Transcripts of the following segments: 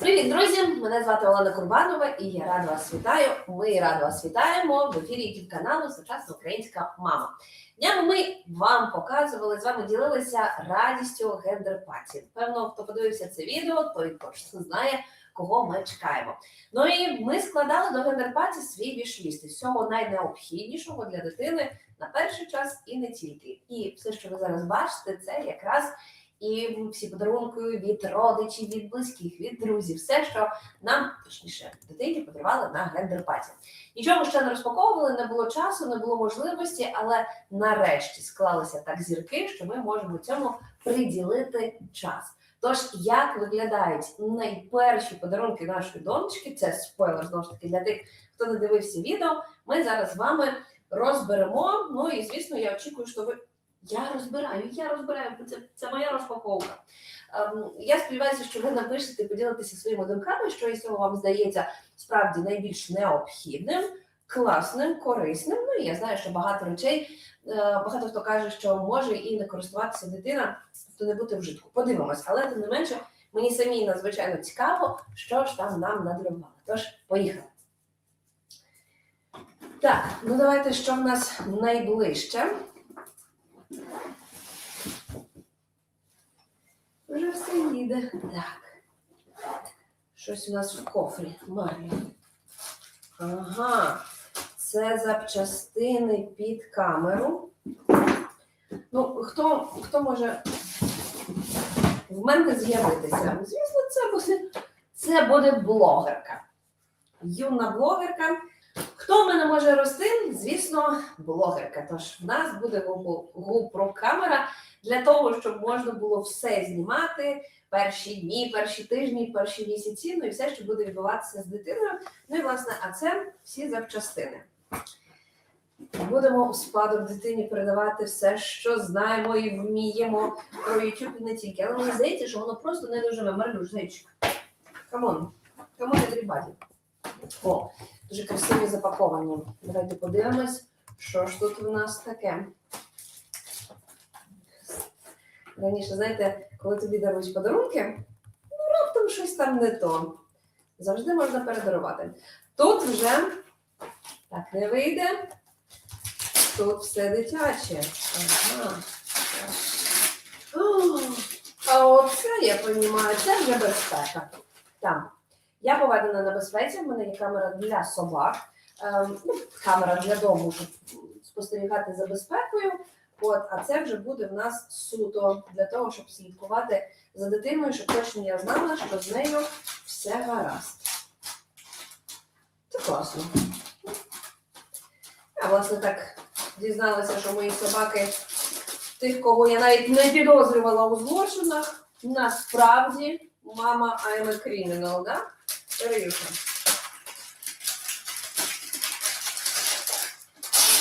Привіт, друзі! Мене звати Олена Курбанова і я рада вас вітаю. Ми рада вас вітаємо в ефірі youtube каналу Сучасна Українська Мама. Днями ми вам показували, з вами ділилися радістю гендер-паті. Певно, хто подивився це відео, той точно знає, кого ми чекаємо. Ну і ми складали до гендер-паті свій вішліст із всього найнеобхіднішого для дитини на перший час і не тільки. І все, що ви зараз бачите, це якраз і всі подарунки від родичів, від близьких, від друзів, все, що нам точніше дитині подарували на гендер-паті. Нічого ще не розпаковували, не було часу, не було можливості, але нарешті склалися так зірки, що ми можемо цьому приділити час. Тож, як виглядають найперші подарунки нашої донечки, це спойлер знову ж таки для тих, хто не дивився відео. Ми зараз з вами розберемо. Ну і звісно, я очікую, що ви я розбираю, я розбираю, це, це моя розпаковка. Ем, я сподіваюся, що ви напишете, поділитеся своїми думками, що із цього вам здається справді найбільш необхідним, класним, корисним. Ну я знаю, що багато речей, е, багато хто каже, що може і не користуватися дитина, тобто не бути вжитку. Подивимось, але тим не менше, мені самій надзвичайно цікаво, що ж там нам надрували. Тож, поїхали. Так, ну давайте, що в нас найближче. Вже все їде. Так. Щось у нас в кофрі. Марія. Ага. Це запчастини під камеру. Ну, хто, хто може в мене з'явитися? Звісно, це буде, це буде блогерка. Юна блогерка. Хто в мене може рости? Звісно, блогерка. Тож в нас буде GoPro камера для того, щоб можна було все знімати перші дні, перші тижні, перші місяці, ну і все, що буде відбуватися з дитиною. Ну і власне, а це всі запчастини. Будемо у спадок дитині передавати все, що знаємо і вміємо про YouTube не тільки. Але мені здається, що воно просто не дуже зайчик. Камон, камон. О, дуже красиві запаковані. Давайте подивимось, що ж тут у нас таке. Раніше, знаєте, коли тобі дарують подарунки, ну раптом щось там не то. Завжди можна передарувати. Тут вже так не вийде. Тут все дитяче. Ага. А оце, я розумію, це вже безпека. Там. Я поведена на безпеці, в мене є камера для собак, ем, ну, камера для дому, щоб спостерігати за безпекою. От, а це вже буде в нас суто для того, щоб слідкувати за дитиною, щоб точно я знала, що з нею все гаразд. Це класно. Я, власне, так дізналася, що мої собаки, тих, кого я навіть не підозрювала у злочинах, насправді мама I'm a criminal, да? Перевірка.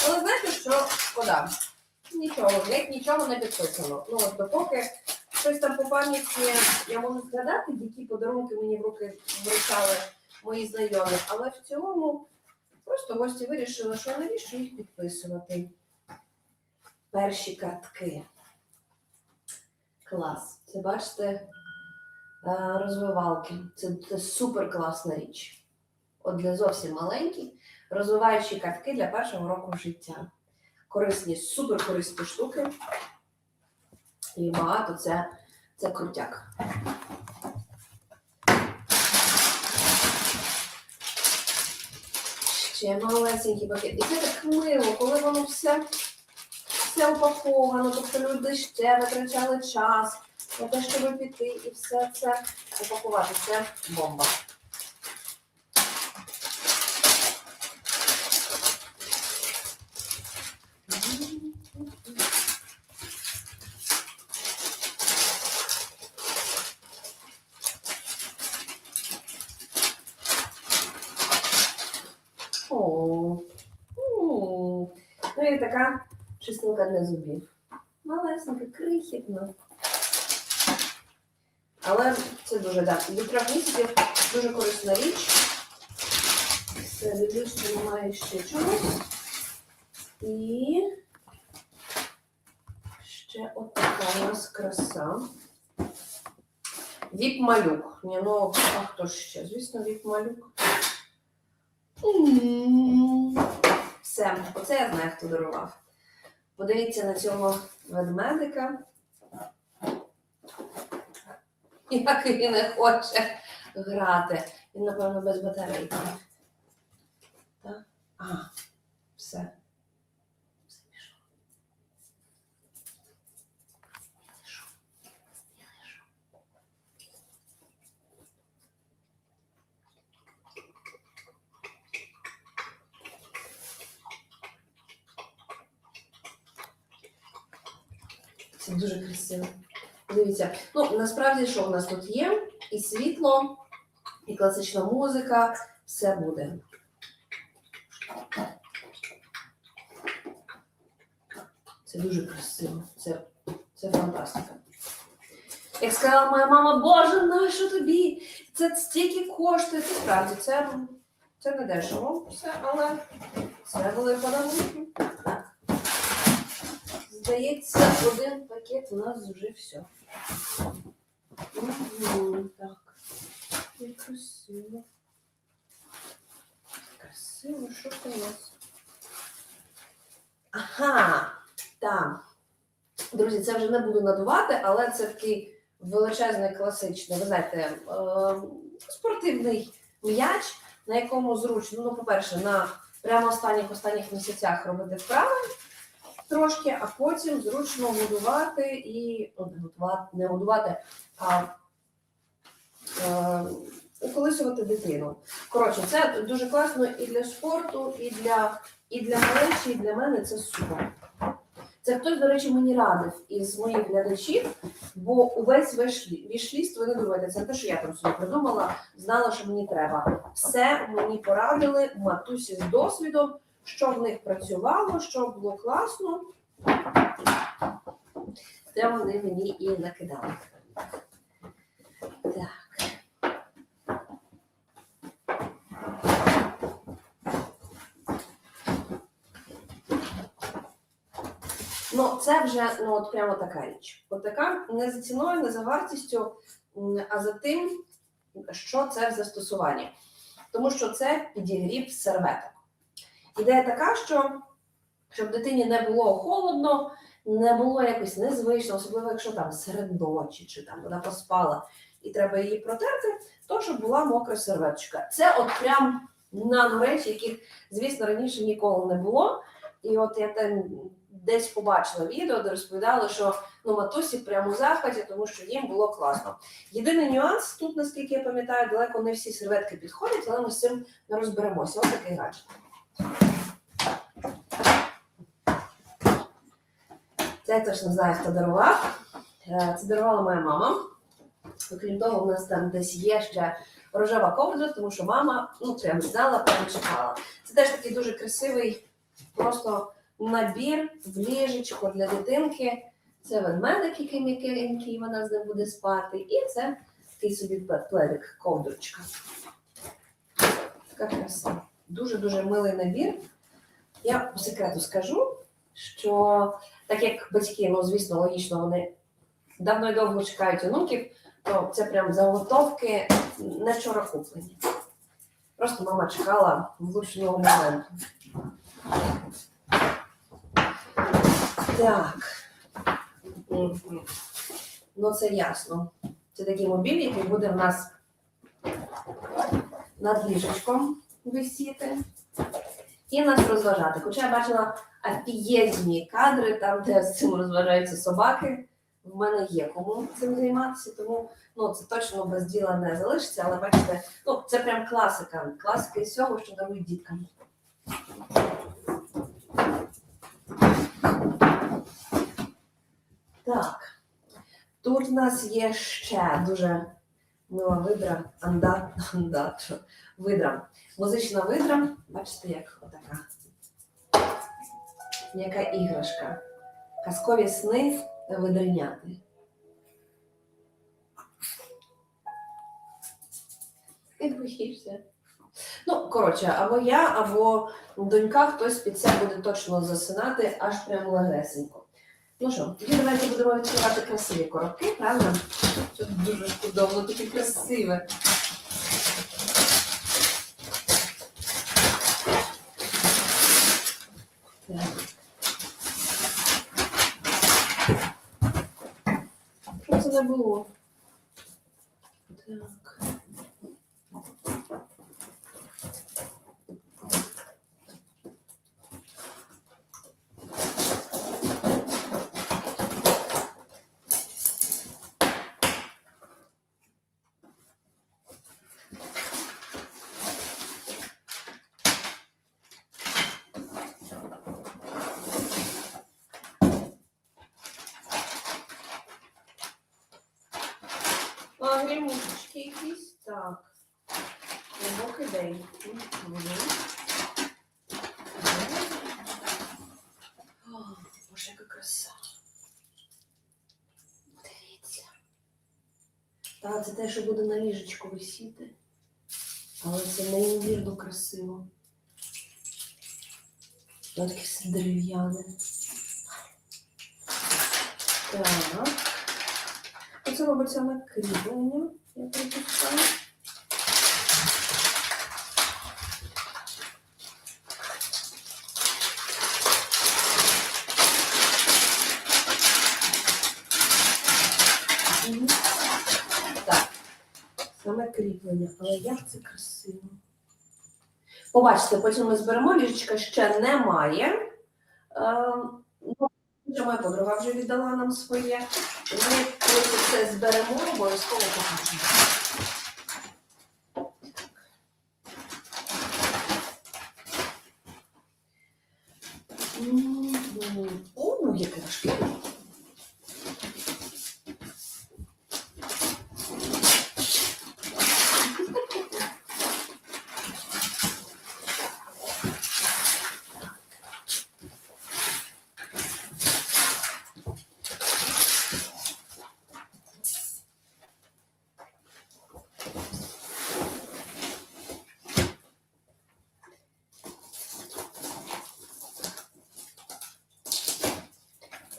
Але знаєте, що шкода? Нічого, геть нічого не підписано. Ну от допоки щось там по пам'яті я можу згадати, які подарунки мені в руки вручали мої знайомі, але в цілому просто гості вирішили, що навіщо їх підписувати. Перші картки. Клас. Це бачите розвивалки. Це, це супер класна річ. От для зовсім маленьких розвиваючі картки для першого року життя корисні, супер корисні штуки. І багато це, це крутяк. Ще малесенький пакет. І це так мило, коли воно все, все упаковано, тобто люди ще витрачали час на те, щоб піти і все це упакувати. Це бомба. Ну і така чистинка для зубів. Малесенька, крихітна. Але це дуже так. До трьох місяців дуже корисна річ. Все, що немає ще чогось. І ще от така у нас краса. Віп малюк. Ні, ну, а хто ще? Звісно, віп малюк. Все, оце я знаю, хто дарував. Подивіться на цього ведмедика. Як він не хоче грати. Він, напевно, без батарейки. Так? А, все. Це дуже красиво. Дивіться, ну насправді що в нас тут є? І світло, і класична музика, все буде. Це дуже красиво. Це, це фантастика. Як сказала моя мама, Боже, нащо тобі? Це стільки коштує. Це справді, це, це не дешево, все, але це були подарунки. Здається, один пакет у нас вже все. Так. Як красиво. Красиво, що це у нас? Ага, так. Друзі, це вже не буду надувати, але це такий величезний класичний, ви знаєте, е, спортивний м'яч, на якому зручно, ну, по-перше, на прямо останніх останніх місяцях робити вправи трошки, а потім зручно годувати і ну, не годувати, не годувати, а е, уколисувати дитину. Коротше, це дуже класно і для спорту, і для, і для малечі, і для мене це супер. Це хтось, до речі, мені радив із моїх глядачів, бо увесь вішліст, ви не думаєте, це те, що я там собі придумала, знала, що мені треба. Все мені порадили матусі з досвідом, що в них працювало, що було класно. Це вони мені і накидали. Так. Ну, це вже ну, от прямо така річ. От така не за ціною, не за вартістю, а за тим, що це в застосуванні. Тому що це підігрів серветок. Ідея така, що щоб дитині не було холодно, не було якось незвично, особливо якщо там серед ночі чи там вона поспала і треба її протерти, то щоб була мокра серветочка. Це от прям речі, яких, звісно, раніше ніколи не було. І от я там десь побачила відео, де розповідали, що ну матусі прямо у захваті, тому що їм було класно. Єдиний нюанс тут, наскільки я пам'ятаю, далеко не всі серветки підходять, але ми з цим не розберемося. Ось такий гаджет. Я точно знаю, хто дарував. Е, Це дарувала моя мама. Окрім того, у нас там десь є ще рожева ковдра, тому що мама ну прям знала, прям чекала. Це теж такий дуже красивий, просто набір в ліжечко для дитинки. Це ведмедик, який м'якенький, вона з ним буде спати. І це такий собі пледик, ковдрочка. Така краса. Дуже-дуже милий набір. Я по секрету скажу, що так як батьки, ну звісно, логічно, вони давно і довго чекають онуків, то це прям заготовки не вчора куплені. Просто мама чекала влучного моменту. Так. Ну, це ясно. Це такий мобіль, який буде в нас над ліжечком висіти і нас розважати. Хоча я бачила офігезні кадри, там, де з цим розважаються собаки. В мене є кому цим займатися, тому ну, це точно без діла не залишиться, але бачите, ну, це прям класика. Класика із всього, що дарують діткам. Так. Тут в нас є ще дуже мила видра, анда, анда, що, видра. Музична видра, бачите, як отака. Яка іграшка. Казкові сни видриняти. Ти боїшся. Ну, коротше, або я, або донька, хтось під це буде точно засинати аж прямо легесенько. Ну що, тоді давайте будемо відкривати красиві коробки, правда? Це дуже чудово, таке красиве. Так. Що це не було? Так. А, гримушечки якісь. Так. Глибокий день. Боже, яка краса. Дивіться. Так, це те, що буде на ліжечку висіти. Але це неймовірно красиво. Таке все дерев'яне. Так. Робиться на кріплення, я припускаю. Так, саме кріплення, але як це красиво. Побачите, потім ми зберемо, ліжечка ще немає. Ем, ну, вже моя подруга вже віддала нам своє. Ми коли це зберемо, обов'язково покажемо. Мгм. О, ну яке важке.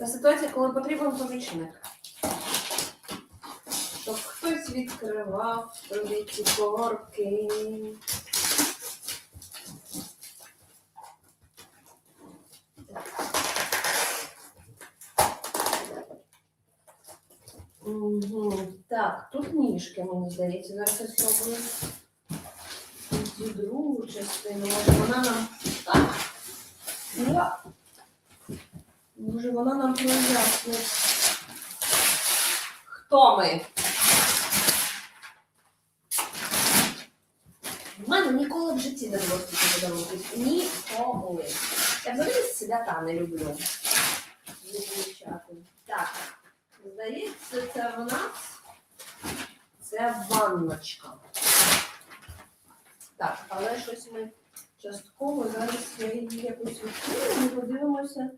Та ситуація, коли потрібен помічник. Щоб хтось відкривав тобі ці корки. Угу. Так, тут ніжки, мені здається. Зараз я спробую цю другу частину. Вона нам. Так. Ну, Може, вона нам пояснить. Хто ми? В мене ніколи в житті не було таких подарунків. Ніколи. Я взагалі свята не люблю. Так. Здається, це в нас. Це ванночка. Так, але щось ми частково зараз я її якось ми подивимося.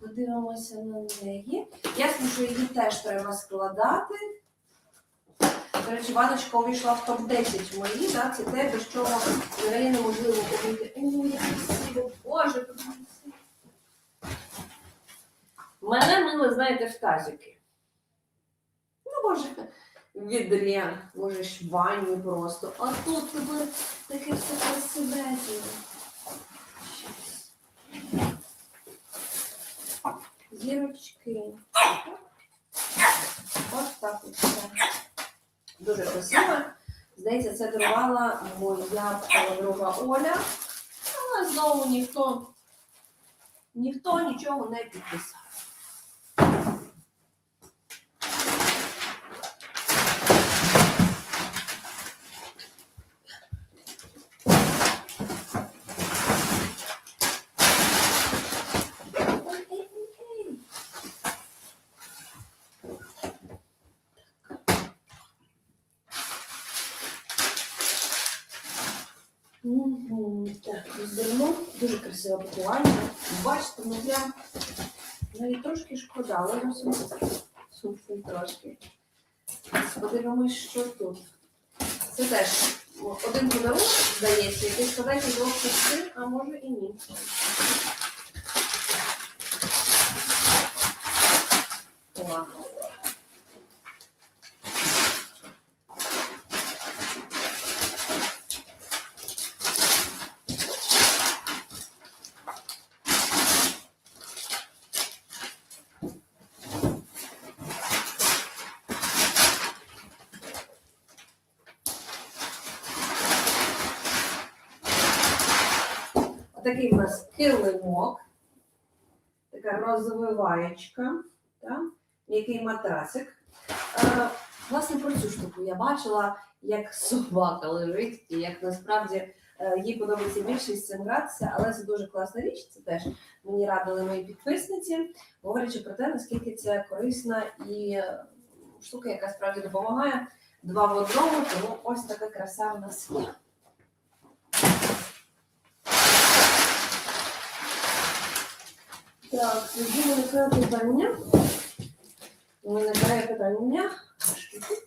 Подивимося на неї. Ясно, що її теж треба складати. До речі, ваночка увійшла в топ-10 мої, да? це те, без чого взагалі неможливо обійти. Ой, як красиво, боже, подивіться. Мене мили, знаєте, в тазики. Ну, боже, в відрі, може, в просто. А тут тепер таке все красиве. Зірочки. Ось так ось. Дуже красиво. Здається, це дарувала моя подруга Оля. Але знову ніхто, ніхто нічого не підписав. Так, розберемо. Дуже красиве пакування. Бачите, ми прям навіть трошки шкода, але ну сумку трошки. Подивимось, що тут. Це теж один подарунок, здається, який складається з двох частин, а може і ні. Отакий в нас килимок, така розвиваєчка, м'який матрасик. Е, власне, про цю штуку я бачила, як собака лежить, і як насправді е, їй подобається більше з цим гратися, але це дуже класна річ. Це теж мені радили мої підписниці, говорячи про те, наскільки це корисна і е, штука, яка справді допомагає. Два в одному, тому ось така краса в нас є. Так, тоді виникає питання. Виникає питання. Трошки тут.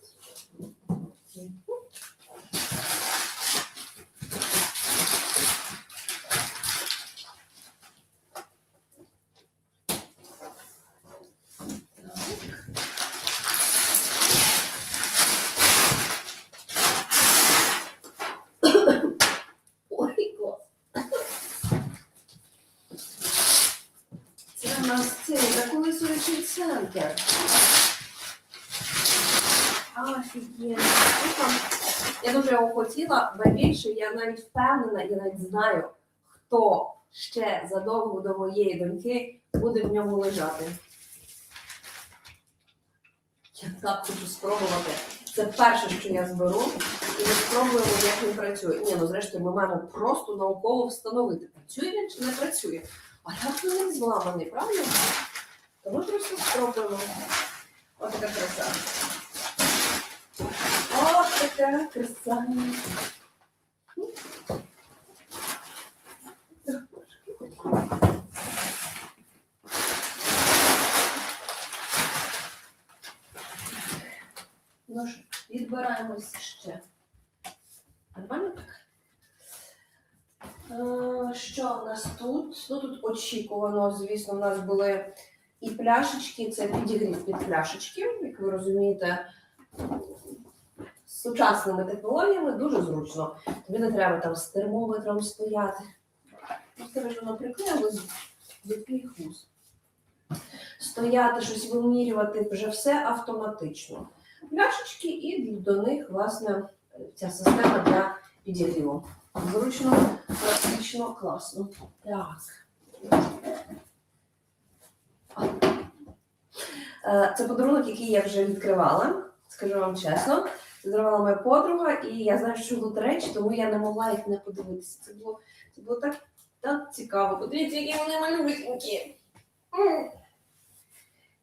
Так. Ой, клас. Це у нас цей заколисуючий центр. Офігенно. Я дуже його хотіла, бо більше я навіть впевнена, я навіть знаю, хто ще задовго до моєї доньки буде в ньому лежати. Я так хочу спробувати. Це перше, що я зберу, і ми спробуємо, як він працює. Ні, ну зрештою, ми маємо просто науково встановити, працює він чи не працює. А як він зламаний, правильно? То ми просто спробуємо. Ось така краса. Ось така краса. Ну що, відбираємось ще. Нормально так? Е, Що в нас тут? Ну тут очікувано, звісно, в нас були і пляшечки, це підігрів під пляшечки, як ви розумієте, з сучасними технологіями дуже зручно. Тобі не треба там з термометром стояти. Просто ви ж воно приклеїли з. Стояти, щось вимірювати, вже все автоматично. Пляшечки і до них, власне, ця система для підігріву. Зручно, практично, класно. Так. Е, Це подарунок, який я вже відкривала, скажу вам чесно. Це моя подруга, і я знаю, що тут речі, тому я не могла їх не подивитися. Це було, це було так, так цікаво. Подивіться, які вони малюсенькі.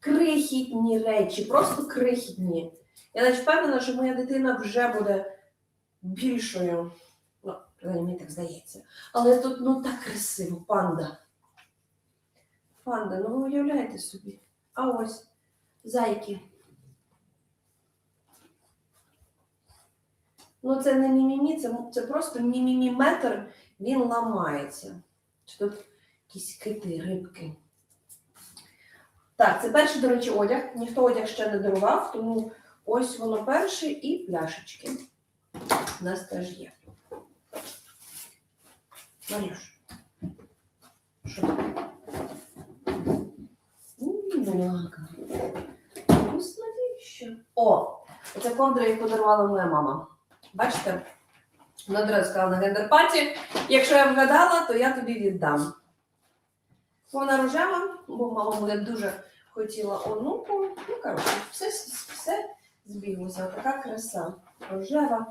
Крихітні речі, просто крихітні. Я навіть впевнена, що моя дитина вже буде більшою. Ну, мені так здається. Але тут ну так красиво, панда. Панда, ну ви уявляєте собі. А ось зайки. Ну, це не мімімі, це, це просто міміміметр, він ламається. Чи тут якісь кити, рибки. Так, це перший, до речі, одяг. Ніхто одяг ще не дарував, тому ось воно перше і пляшечки. У нас теж є. Марюш. Що таке? М, Бляка. Вкуснотіще. О, це ковдра, яку дарувала моя мама. Бачите? Вона одразу сказала на гендерпаті. Якщо я вгадала, то я тобі віддам. Вона рожева, бо мама буде дуже хотіла онуку. Ну, коротше, все, все збіглося. Така краса. Рожева,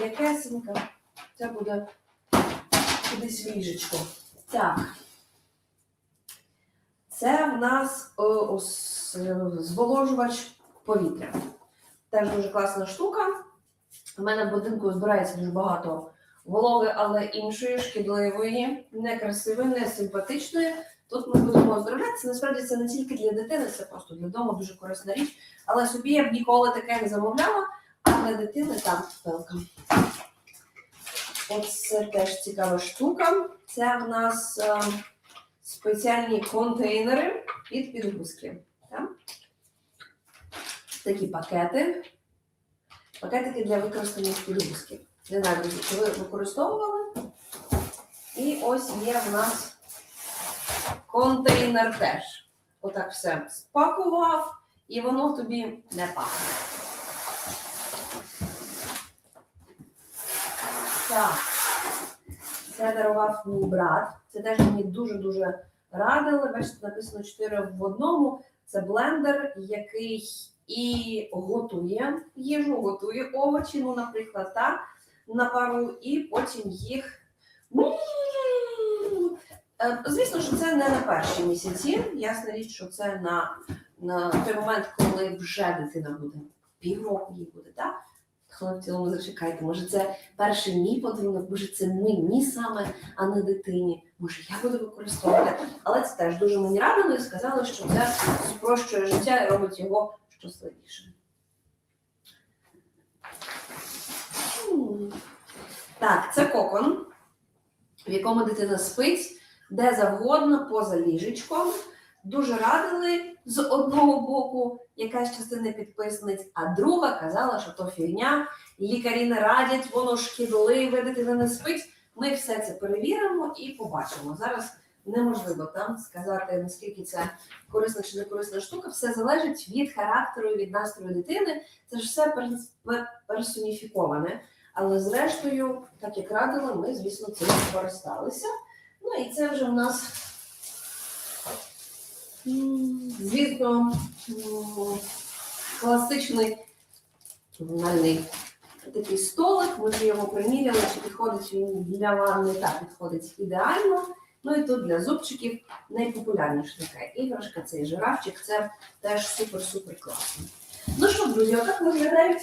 м'якесенька. Це буде кудись ліжечко. Так. Це в нас е, ос- е, зволожувач повітря. Теж дуже класна штука. У мене в будинку збирається дуже багато вологи, але іншої шкідливої, некрасивої, не симпатичної. Тут ми будемо оздоровлятися. Насправді це не тільки для дитини, це просто для дому дуже корисна річ. Але собі я б ніколи таке не замовляла, а для дитини там пелка. Оце теж цікава штука. Це в нас е, спеціальні контейнери під підгузки. Так? такі пакети. Пакетики для використання підгузків. Не знаю, чи ви використовували. І ось є в нас контейнер теж. Отак все спакував, і воно тобі не пахне. Так. Це дарував мій брат. Це теж мені дуже-дуже радили. Бачите, написано 4 в одному. Це блендер, який і готує їжу, готує овочі, ну, наприклад, так, на пару, і потім їх. Е, Звісно, що це не на перші місяці. Ясна річ, що це на, на той момент, коли вже дитина буде півроку їй буде, так? Але в цілому зачекайте, може це перший мій подарунок, може це мені саме, а не дитині. Може я буду використовувати. Але це теж дуже мені радило і сказали, що це спрощує життя і робить його щасливішим. Так, це кокон, в якому дитина спить, де завгодно, поза ліжечком. Дуже радили з одного боку якась частина підписниць, а друга казала, що то фігня, лікарі не радять, воно шкідливе, дитина не спить. Ми все це перевіримо і побачимо. Зараз неможливо там сказати, наскільки це корисна чи не корисна штука. Все залежить від характеру і від настрою дитини. Це ж все перс- персоніфіковане. Але зрештою, так як радили, ми, звісно, цим скористалися. Ну і це вже в нас, звісно, класичний журнальний такий столик. Ми вже його приміряли, чи підходить він для ванни, так підходить ідеально. Ну і тут для зубчиків найпопулярніша така іграшка, цей жирафчик, це теж супер-супер класно. Ну що, друзі, отак виглядають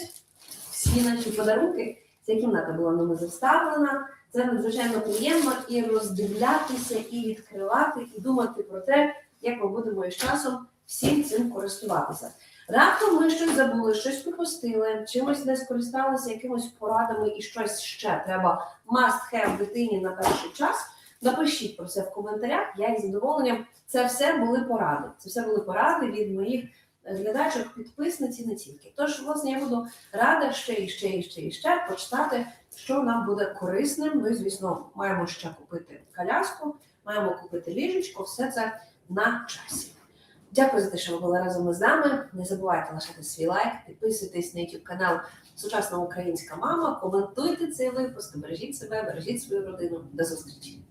всі наші подарунки. Ця кімната була нами заставлена. Це надзвичайно приємно і роздивлятися, і відкривати, і думати про те, як ми будемо із часом всім цим користуватися. Раптом ми щось забули, щось пропустили, чимось не скористалися якимось порадами і щось ще треба must have дитині на перший час. Напишіть про це в коментарях. Я із задоволенням. Це все були поради. Це все були поради від моїх глядачок, підписниць і не тільки. Тож, власне, я буду рада ще і ще і ще і ще почитати, що нам буде корисним. Ми, звісно, маємо ще купити коляску, маємо купити ліжечко, все це на часі. Дякую за те, що ви були разом із нами. Не забувайте лишати свій лайк, підписуйтесь на YouTube канал Сучасна Українська Мама, коментуйте цей випуск, бережіть себе, бережіть свою родину. До зустрічі!